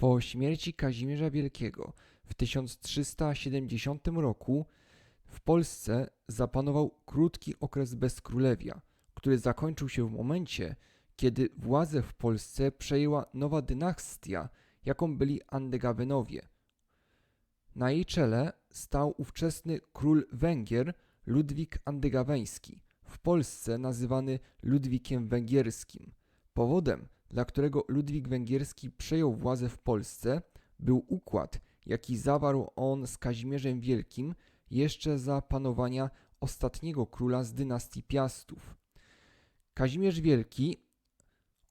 Po śmierci Kazimierza Wielkiego w 1370 roku w Polsce zapanował krótki okres bezkrólewia, który zakończył się w momencie, kiedy władzę w Polsce przejęła nowa dynastia, jaką byli Andegawenowie. Na jej czele stał ówczesny król Węgier Ludwik Andegaweński, w Polsce nazywany Ludwikiem Węgierskim. Powodem, dla którego Ludwik Węgierski przejął władzę w Polsce, był układ, jaki zawarł on z Kazimierzem Wielkim jeszcze za panowania ostatniego króla z dynastii Piastów. Kazimierz Wielki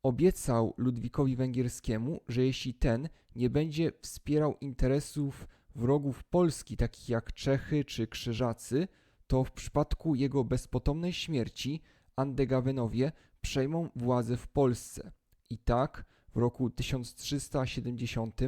obiecał Ludwikowi Węgierskiemu, że jeśli ten nie będzie wspierał interesów wrogów Polski, takich jak Czechy czy Krzyżacy, to w przypadku jego bezpotomnej śmierci Andegawenowie przejmą władzę w Polsce. I tak w roku 1370,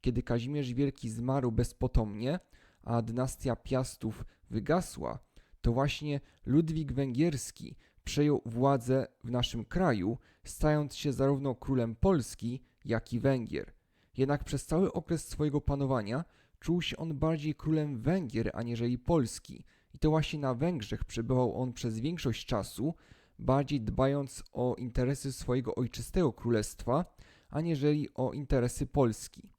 kiedy Kazimierz Wielki zmarł bezpotomnie, a dynastia Piastów wygasła, to właśnie Ludwik Węgierski przejął władzę w naszym kraju, stając się zarówno królem Polski, jak i Węgier. Jednak przez cały okres swojego panowania czuł się on bardziej królem Węgier aniżeli Polski i to właśnie na Węgrzech przebywał on przez większość czasu, bardziej dbając o interesy swojego ojczystego królestwa, aniżeli o interesy Polski.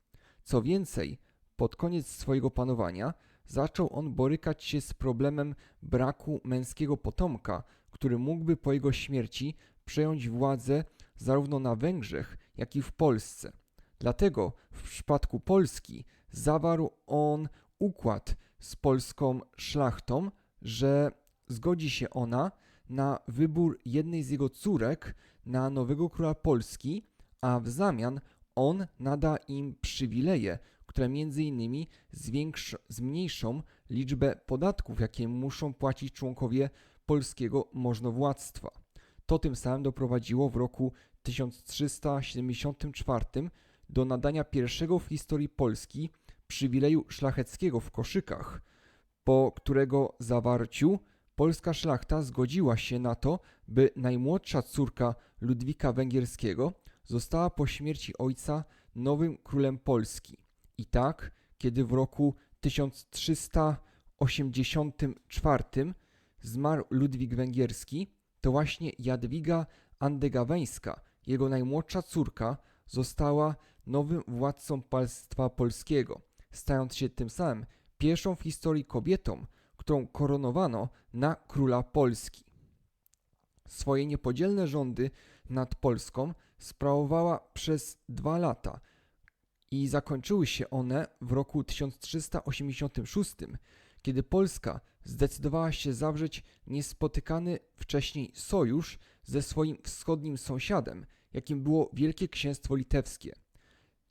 Co więcej, pod koniec swojego panowania zaczął on borykać się z problemem braku męskiego potomka, który mógłby po jego śmierci przejąć władzę zarówno na Węgrzech, jak i w Polsce. Dlatego w przypadku Polski zawarł on układ z polską szlachtą, że zgodzi się ona na wybór jednej z jego córek na nowego króla Polski, a w zamian on nada im przywileje, które między innymi zmniejszą liczbę podatków, jakie muszą płacić członkowie polskiego możnowładztwa. To tym samym doprowadziło w roku 1374 do nadania pierwszego w historii Polski przywileju szlacheckiego w koszykach, po którego zawarciu polska szlachta zgodziła się na to, by najmłodsza córka Ludwika Węgierskiego została po śmierci ojca nowym królem Polski. I tak, kiedy w roku 1384 zmarł Ludwik Węgierski, to właśnie Jadwiga Andegaweńska, jego najmłodsza córka, została nowym władcą państwa polskiego, stając się tym samym pierwszą w historii kobietą, którą koronowano na króla Polski. Swoje niepodzielne rządy nad Polską sprawowała przez dwa lata i zakończyły się one w roku 1386, kiedy Polska zdecydowała się zawrzeć niespotykany wcześniej sojusz ze swoim wschodnim sąsiadem, jakim było Wielkie Księstwo Litewskie.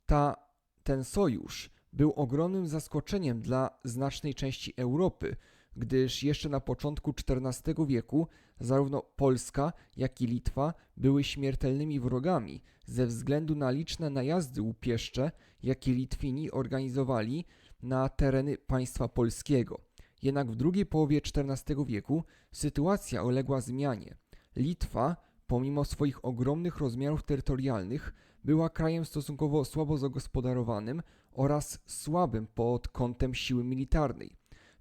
Ta, ten sojusz był ogromnym zaskoczeniem dla znacznej części Europy, gdyż jeszcze na początku XIV wieku zarówno Polska, jak i Litwa były śmiertelnymi wrogami ze względu na liczne najazdy łupieszcze, jakie Litwini organizowali na tereny państwa polskiego. Jednak w drugiej połowie XIV wieku sytuacja uległa zmianie. Litwa, pomimo swoich ogromnych rozmiarów terytorialnych, była krajem stosunkowo słabo zagospodarowanym oraz słabym pod kątem siły militarnej,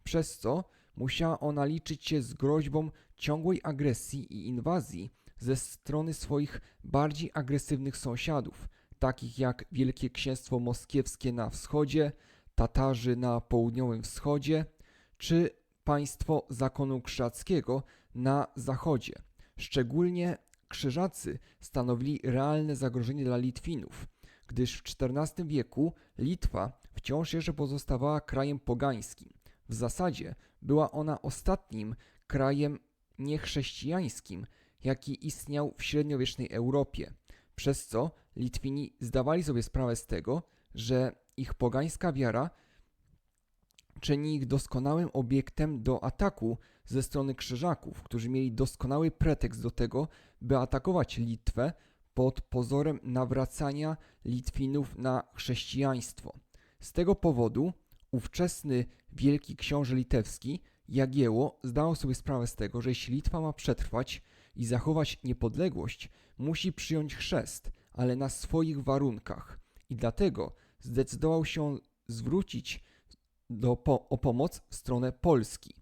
przez co musiała ona liczyć się z groźbą ciągłej agresji i inwazji ze strony swoich bardziej agresywnych sąsiadów, takich jak Wielkie Księstwo Moskiewskie na wschodzie, Tatarzy na południowym wschodzie, czy państwo zakonu krzyżackiego na zachodzie. Szczególnie krzyżacy stanowili realne zagrożenie dla Litwinów, gdyż w XIV wieku Litwa wciąż jeszcze pozostawała krajem pogańskim. W zasadzie była ona ostatnim krajem niechrześcijańskim, jaki istniał w średniowiecznej Europie, przez co Litwini zdawali sobie sprawę z tego, że ich pogańska wiara czyni ich doskonałym obiektem do ataku ze strony krzyżaków, którzy mieli doskonały pretekst do tego, by atakować Litwę pod pozorem nawracania Litwinów na chrześcijaństwo. Z tego powodu ówczesny wielki książę litewski Jagieło zdawał sobie sprawę z tego, że jeśli Litwa ma przetrwać i zachować niepodległość, musi przyjąć chrzest, ale na swoich warunkach. I dlatego zdecydował się zwrócić do, po, o pomoc w stronę Polski.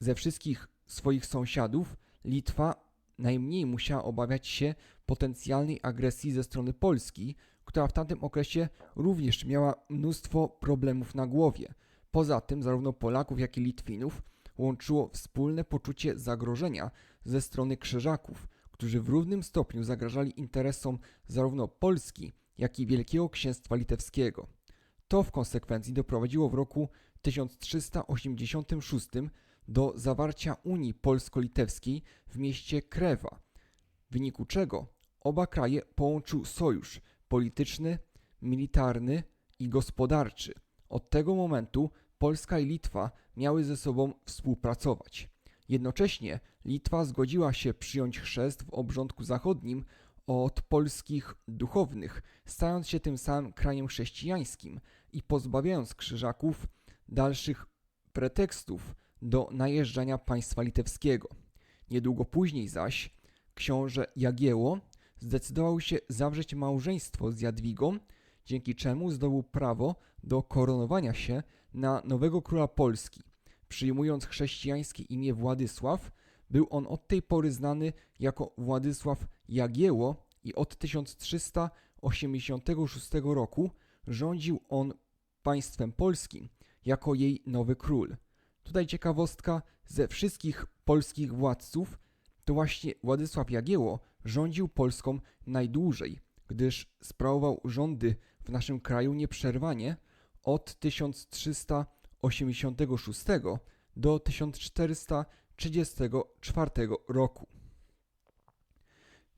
Ze wszystkich swoich sąsiadów Litwa najmniej musiała obawiać się potencjalnej agresji ze strony Polski, która w tamtym okresie również miała mnóstwo problemów na głowie. Poza tym, zarówno Polaków, jak i Litwinów łączyło wspólne poczucie zagrożenia ze strony Krzyżaków, którzy w równym stopniu zagrażali interesom zarówno Polski, jak i Wielkiego Księstwa Litewskiego. To w konsekwencji doprowadziło w roku 1386 do zawarcia Unii Polsko-Litewskiej w mieście Krewa, w wyniku czego oba kraje połączył sojusz polityczny, militarny i gospodarczy. Od tego momentu Polska i Litwa miały ze sobą współpracować. Jednocześnie Litwa zgodziła się przyjąć chrzest w obrządku zachodnim od polskich duchownych, stając się tym samym krajem chrześcijańskim i pozbawiając krzyżaków dalszych pretekstów do najeżdżania państwa litewskiego. Niedługo później zaś książę Jagieło zdecydował się zawrzeć małżeństwo z Jadwigą, dzięki czemu zdobył prawo do koronowania się na nowego króla Polski. Przyjmując chrześcijańskie imię Władysław, był on od tej pory znany jako Władysław Jagieło i od 1386 roku rządził on państwem polskim jako jej nowy król. Tutaj ciekawostka, ze wszystkich polskich władców to właśnie Władysław Jagieło rządził Polską najdłużej, gdyż sprawował rządy w naszym kraju nieprzerwanie od 1386 do 1434 roku.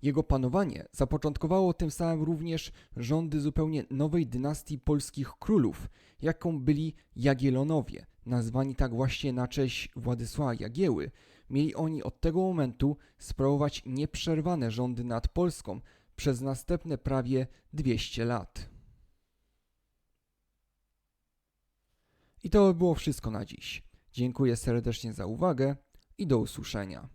Jego panowanie zapoczątkowało tym samym również rządy zupełnie nowej dynastii polskich królów, jaką byli Jagiellonowie, nazwani tak właśnie na cześć Władysława Jagieły. Mieli oni od tego momentu sprawować nieprzerwane rządy nad Polską przez następne prawie 200 lat. I to by było wszystko na dziś. Dziękuję serdecznie za uwagę i do usłyszenia.